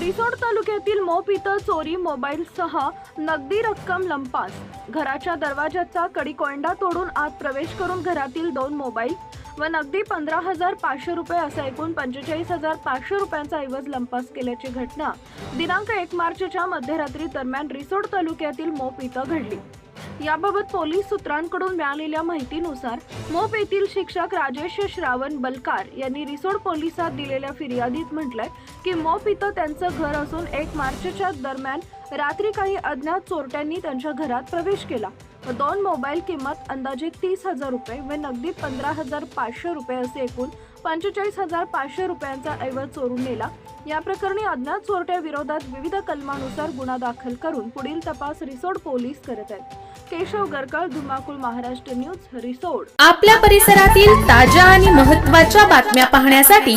रिसोड तालुक्यातील मोप इथं चोरी मोबाईलसह नगदी रक्कम लंपास. घराच्या दरवाजाचा कडीकोंडा तोडून आत प्रवेश करून घरातील दोन मोबाईल व नगदी पंधरा हजार पाचशे रुपये असा एकूण पंचेचाळीस हजार पाचशे रुपयांचा ऐवज लंपास केल्याची घटना दिनांक एक मार्चच्या मध्यरात्री दरम्यान रिसोड तालुक्यातील मोप इथं घडली. याबाबत पोलीस सूत्रांकडून मिळालेल्या माहितीनुसार मोप येथील शिक्षक राजेश श्रावण बलकार यांनी रिसोड पोलिसात दिलेल्या फिर्यादीत म्हटलंय की मोप इथं त्यांचं घर असून एक मार्चच्या दरम्यान रात्री काही अज्ञात चोरट्यांनी त्यांच्या घरात प्रवेश केला. व दोन मोबाईल किंमत अंदाजे तीस हजार रुपये व नगदी पंधरा हजार पाचशे रुपये असे एकूण पंचेचाळीस हजार पाचशे रुपयांचा ऐवज चोरून नेला. या प्रकरणी अज्ञात चोरट्या विरोधात विविध कलमानुसार गुन्हा दाखल करून पुढील तपास रिसोड पोलीस करत आहेत. केशव गरकळ धुमाकूळ महाराष्ट्र न्यूज रिसोड. आपल्या परिसरातील ताज्या आणि महत्त्वाच्या बातम्या पाहण्यासाठी